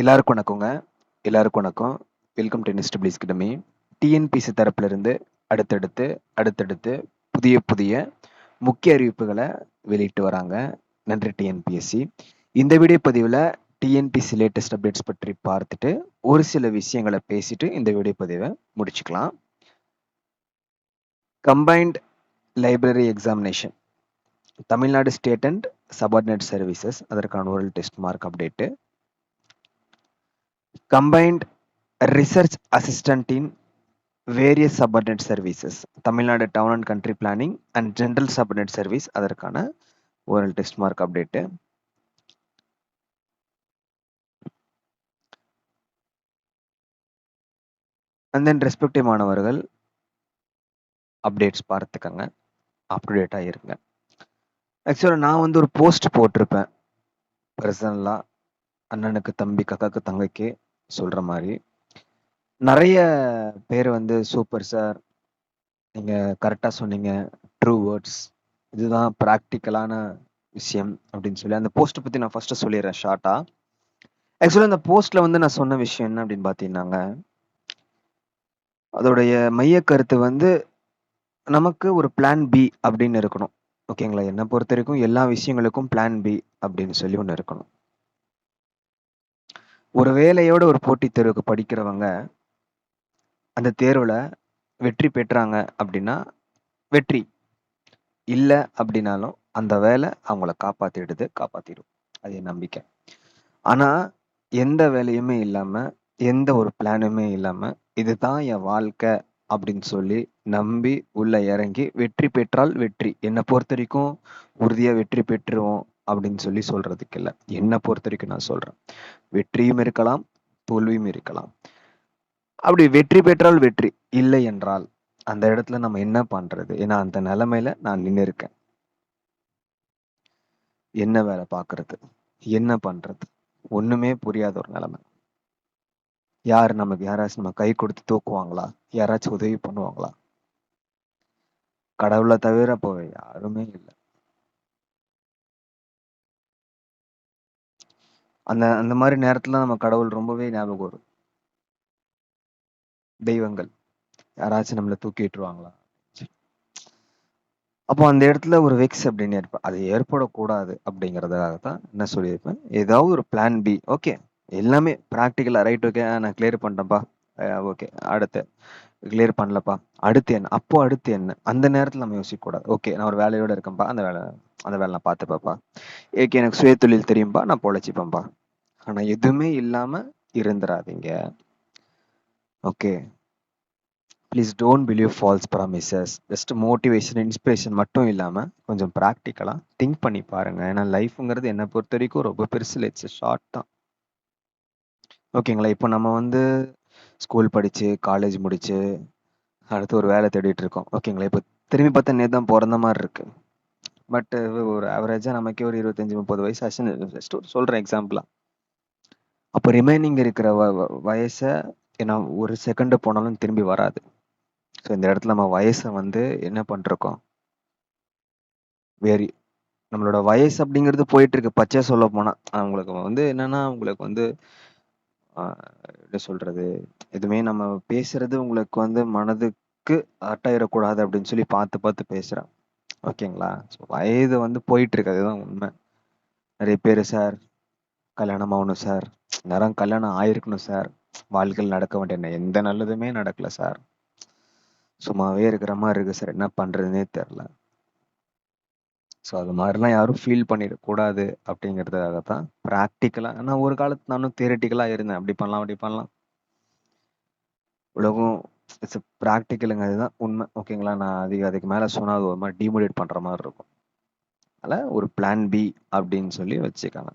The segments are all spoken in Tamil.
எல்லாருக்கும் வணக்கங்க. எல்லாருக்கும் வணக்கம். Welcome to establish academy TNPSC தரப்பிலிருந்து அடுத்தடுத்து அடுத்தடுத்து புதிய புதிய முக்கிய அறிவிப்புகளை வெளியிட்டு வராங்க. நன்றி டிஎன்பிஎஸ்சி இந்த வீடியோ பதிவில் டிஎன்பிசி லேட்டஸ்ட் அப்டேட்ஸ் பற்றி பார்த்துட்டு ஒரு சில விஷயங்களை பேசிட்டு இந்த வீடியோ பதிவை முடிச்சுக்கலாம். Combined library examination Tamil Nadu state and subordinate services அதற்கான ஒரு test mark update combined research assistant in various subordinate services Tamil Nadu town and country planning and general subordinate service அதற்கான ஒரு test mark update and then respective மாணவர்கள் அப்டேட்ஸ் பார்த்துக்கங்க அப் டு டேட்டாக இருங்க ஆக்சுவலாக நான் வந்து ஒரு போஸ்ட் போட்டிருப்பேன். பர்சனலாக அண்ணனுக்கு தம்பி கக்காக்கு தங்கைக்கு சொல்கிற மாதிரி. நிறைய பேர் வந்து சூப்பர் சார் நீங்கள் கரெக்டாக சொன்னீங்க. ட்ரூ வேர்ட்ஸ் இதுதான் ப்ராக்டிக்கலான விஷயம் அப்படின்னு சொல்லி அந்த போஸ்ட்டை பற்றி நான் ஃபஸ்ட்டு சொல்லிடுறேன் ஷார்ட்டாக ஆக்சுவலாக அந்த போஸ்ட்டில் வந்து நான் சொன்ன விஷயம் என்ன அப்படின்னு பார்த்தீங்கன்னாங்க அதோடைய மைய கருத்து வந்து நமக்கு ஒரு பிளான் பி அப்படின்னு இருக்கணும். ஓகேங்களா என்னை பொறுத்த வரைக்கும் எல்லா விஷயங்களுக்கும் பிளான் பி அப்படின்னு சொல்லி ஒன்று இருக்கணும். ஒரு வேலையோட ஒரு போட்டித் தேர்வுக்கு படிக்கிறவங்க அந்த தேர்வில் வெற்றி பெற்றாங்க அப்படின்னா வெற்றி. இல்லை அப்படின்னாலும் அந்த வேலை அவங்கள காப்பாற்றிடுது காப்பாற்றிடும் அது என் நம்பிக்கை. ஆனால் எந்த வேலையுமே இல்லாமல் எந்த ஒரு பிளானுமே இல்லாமல் இதுதான் என் வாழ்க்கை அப்படின்னு சொல்லி நம்பி உள்ள இறங்கி வெற்றி பெற்றால் வெற்றி. என்னை பொறுத்த வரைக்கும் உறுதியாக வெற்றி பெற்றுவோம் அப்படின்னு சொல்லி சொல்றதுக்கு இல்லை. என்னை பொறுத்த வரைக்கும் நான் சொல்றேன். வெற்றியும் இருக்கலாம் தோல்வியும் இருக்கலாம். அப்படி வெற்றி பெற்றால் வெற்றி இல்லை என்றால் அந்த இடத்துல நம்ம என்ன பண்றது? ஏன்னா அந்த நிலைமையில நான் நின்று இருக்கேன் என்ன வேலை பார்க்கறது? என்ன பண்றது? ஒண்ணுமே புரியாத ஒரு நிலைமை. யார் நமக்கு யாராச்சும் நம்ம கை கொடுத்து தூக்குவாங்களா? யாராச்சும் உதவி பண்ணுவாங்களா? கடவுளை தவிர போய் யாருமே இல்லை. அந்த அந்த மாதிரி நேரத்துல நம்ம கடவுள் ரொம்பவே ஞாபகம் வரும். தெய்வங்கள். யாராச்சும் நம்மளை தூக்கி விட்டுருவாங்களா? அப்போ அந்த இடத்துல ஒரு வெக்ஸ் அப்படின்னு ஏற்ப அது ஏற்படக்கூடாது அப்படிங்கிறதுக்காக தான் என்ன சொல்லியிருப்பேன். ஏதாவது ஒரு பிளான் பி ஓகே எல்லாமே ப்ராக்டிக்கலா ரைட் ஓகே நான் கிளியர் பண்ணிட்டேன்ப்பா ஓகே. அடுத்து கிளியர் பண்ணலப்பா. அடுத்து என்ன? அப்போ அடுத்து என்ன? அந்த நேரத்தில் நம்ம யோசிக்கக்கூடாது. ஓகே நான் ஒரு வேலையோட இருக்கேன்ப்பா. அந்த வேலை அந்த வேலை நான் பார்த்துப்பேப்பா ஏகே எனக்கு சுய தொழில் தெரியும்பா? நான் பொழைச்சிப்பேன்ப்பா. ஆனால் எதுவுமே இல்லாமல் இருந்துடாதீங்க okay. Please don't believe false promises just motivation inspiration மட்டும் இல்லாமல் கொஞ்சம் ப்ராக்டிக்கலாக திங்க் பண்ணி பாருங்கள் ஏன்னா லைஃப்ங்கிறது என்னை பொறுத்த வரைக்கும் ரொம்ப பெருசு. இட்ஸ் ஷார்ட் தான். ஓகேங்களா? இப்போ நம்ம வந்து ஸ்கூல் படித்து காலேஜ் முடித்து அடுத்து ஒரு வேலை தேடிட்டு இருக்கோம். ஓகேங்களா இப்போ திரும்பி பார்த்தா நேற்று தான் பிறந்த மாதிரி இருக்கு. பட் ஒரு ஆவரேஜாக நமக்கே ஒரு இருபத்தஞ்சி முப்பது வயசு ஆச்சுன்னு ஜஸ்ட் சொல்கிறேன் எக்ஸாம்பிளாக அப்போ ரிமைனிங் இருக்கிற வ வயசை ஏன்னா ஒரு செகண்டு போனாலும் திரும்பி வராது. ஸோ இந்த இடத்துல நம்ம வயசை வந்து என்ன பண்ணிருக்கோம் வேரி நம்மளோட வயசு அப்படிங்கிறது போயிட்டு இருக்கு. பச்சை சொல்ல போனால் அவங்களுக்கு வந்து என்னன்னா உங்களுக்கு வந்து என்ன சொல்றது? எதுவுமே நம்ம பேசுறது உங்களுக்கு வந்து மனதுக்கு அட்டாயிடக்கூடாது அப்படின்னு சொல்லி பார்த்து பார்த்து பேசுறேன். ஓகேங்களா? ஸோ வயது வந்து போயிட்டு இருக்கு அதுதான் உண்மை. நிறைய பேர் சார் கல்யாணம் ஆகணும் சார். நேரம் கல்யாணம் ஆயிருக்கணும் சார். வாழ்க்கையில் நடக்க வேண்டிய எந்த நல்லதுமே நடக்கல சார். சும்மாவே இருக்கிற மாதிரி இருக்கு சார். என்ன பண்றதுன்னே தெரில. ஸோ அது மாதிரிலாம் யாரும் ஃபீல் பண்ணிடக்கூடாது அப்படிங்கிறதுக்காக தான் ப்ராக்டிக்கலாக நான் ஒரு காலத்து நானும் தியரட்டிக்கலாக இருந்தேன். அப்படி பண்ணலாம் அப்படி பண்ணலாம். உலகம் இட்ஸ் ப்ராக்டிக்கலுங்க அதுதான் உண்மை. ஓகேங்களா நான் அதுக்கு அதுக்கு மேலே சொன்னால் அது ஒரு மாதிரி டிமோடிவேட் பண்ணுற மாதிரி இருக்கும். அதில் ஒரு பிளான் பி அப்படின்னு சொல்லி வச்சுக்காங்க.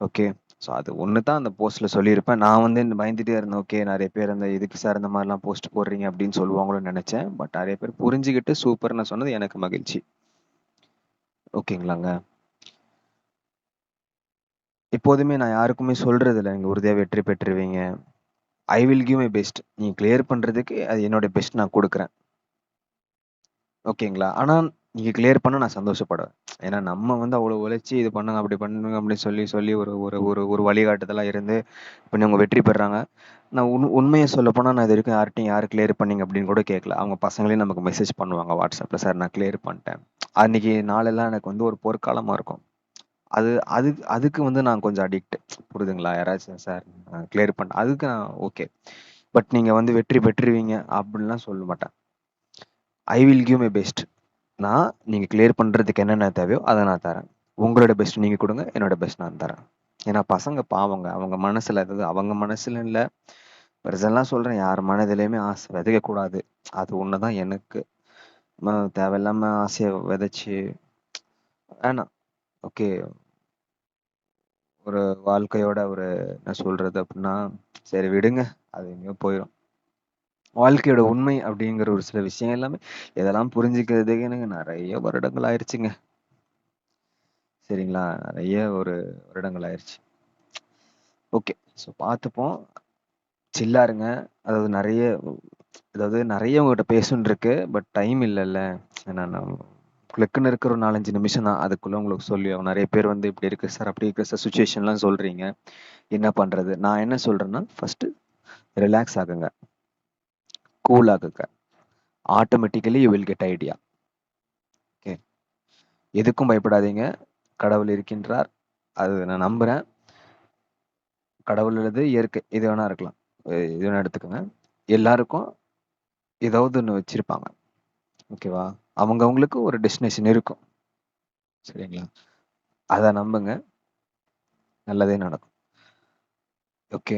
ஓகே ஸோ அது ஒன்று தான் அந்த போஸ்ட்டில் சொல்லியிருப்பேன். நான் வந்து பயந்துட்டே இருந்தேன். ஓகே நிறைய பேர் அந்த இதுக்கு சார் இந்த மாதிரிலாம் போஸ்ட் போடுறீங்க அப்படின்னு சொல்லுவாங்களோன்னு நினச்சேன். பட் நிறைய பேர் புரிஞ்சுக்கிட்டு சூப்பர்னு சொன்னது எனக்கு மகிழ்ச்சி. ஓகேங்களாங்க எப்போதுமே நான் யாருக்குமே சொல்றது இல்லை நீங்க உறுதியாக வெற்றி பெற்றுருவீங்க I will give my best நீ கிளியர் பண்றதுக்கு அது என்னோட பெஸ்ட் நான் கொடுக்குறேன் ஓகேங்களா ஆனால் நீங்க கிளியர் பண்ணா நான் சந்தோஷப்படுவேன். ஏன்னா நம்ம வந்து அவ்வளோ உழைச்சு இது பண்ணுங்க, அப்படி பண்ணுங்க அப்படின்னு சொல்லி சொல்லி ஒரு ஒரு ஒரு ஒரு வழிகாட்டுதலா இருந்து இப்ப அவங்க வெற்றி பெறாங்க. நான் உண் உண்மைய சொல்லப்போனா நான் இதுவரைக்கும் யார்ட்டயும் யார் கிளியர் பண்ணீங்க அப்படின்னு கூட கேட்கல. அவங்க பசங்களே நமக்கு மெசேஜ் பண்ணுவாங்க WhatsAppல. சார் நான் கிளியர் பண்ணிட்டேன். அன்னைக்கு நாளெல்லாம் எனக்கு வந்து ஒரு பொற்காலமாக இருக்கும். அது அதுக்கு அதுக்கு வந்து நான் கொஞ்சம் அடிக்ட். புரியுதுங்களா? யாராச்சும் சார் நான் கிளியர் பண்ணேன். அதுக்கு நான் ஓகே. பட் நீங்க வந்து வெற்றி பெற்றுருவீங்க அப்படின்லாம் சொல்ல மாட்டேன். I will give my best. நான் நீங்க கிளியர் பண்றதுக்கு என்னென்ன தேவையோ அதை நான் தரேன். உங்களோட பெஸ்ட் நீங்க கொடுங்க என்னோட பெஸ்ட் நான் தரேன். ஏன்னா பசங்க பாவங்க. அவங்க மனசுல அதாவது அவங்க மனசுல இல்லை பெருசெல்லாம் சொல்றேன். யார் மனதிலையுமே ஆசை விதைக்க கூடாது. அது ஒண்ணுதான் எனக்கு. தேவையில்லாம ஆசைய விதைச்சு வேணாம். ஓகே. ஒரு வாழ்க்கையோட ஒரு என்ன சொல்றது அப்படின்னா, சரி விடுங்க. அது எங்கேயோ போயிரும். வாழ்க்கையோட உண்மை அப்படிங்கிற ஒரு சில விஷயம் எல்லாமே இதெல்லாம் புரிஞ்சுக்கிறதுக்கு எனக்கு நெறைய வருடங்கள் ஆயிருச்சுங்க. சரிங்களா? நெறைய ஒரு வருடங்கள் ஆயிருச்சு. ஓகே. ஸோ பார்த்துப்போம். சில்லா இருங்க. அதாவது நெறைய அதாவது நிறைய உங்ககிட்ட பேசணும்னு இருக்கு. பட் டைம் இல்லல்ல. ஏன்னா நான் இருக்கிற ஒரு 4, 5 நிமிஷம் தான். அதுக்குள்ள உங்களுக்கு சொல்லி ஆகணும். நிறைய பேர் வந்து இப்படி இருக்கு சார், அப்படி இருக்கு சார் சிச்சுவேஷன்லாம் சொல்றீங்க. என்ன பண்றது? நான் என்ன சொல்றேன்னா, ஃபர்ஸ்ட்டு ரிலாக்ஸ் ஆகுங்க. கூல் ஆகுங்க. Automatically you will get idea. Okay. எதுக்கும் பயப்படாதீங்க. கடவுள் இருக்கின்றார். அது நான் நம்புறேன். கடவுள் அல்லது இயற்கை எது வேணா இருக்கலாம். இது எது வேணா எடுத்துக்கங்க. எல்லாருக்கும் ஏதாவது ஒன்று வச்சுருப்பாங்க ஓகேவா? அவங்கவுங்களுக்கு ஒரு டெஸ்டினேஷன் இருக்கும். சரிங்களா? அதை நம்புங்க. நல்லதே நடக்கும். ஓகே.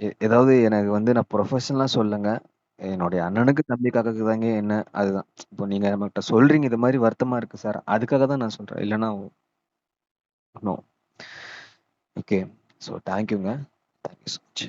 எ ஏதாவது எனக்கு வந்து நான் ப்ரொஃபஷனலாக சொல்லுங்க என்னுடைய அண்ணனுக்கு, தம்பிக்காக தாங்க என்ன அதுதான். இப்போ நீங்கள் நம்மகிட்ட சொல்கிறீங்க இது மாதிரி வருத்தமாக இருக்குது சார். அதுக்காக தான் நான் சொல்கிறேன் இல்லைன்னா நோ. ஓகே. ஸோ தேங்க் யூங்க. Thank you so much.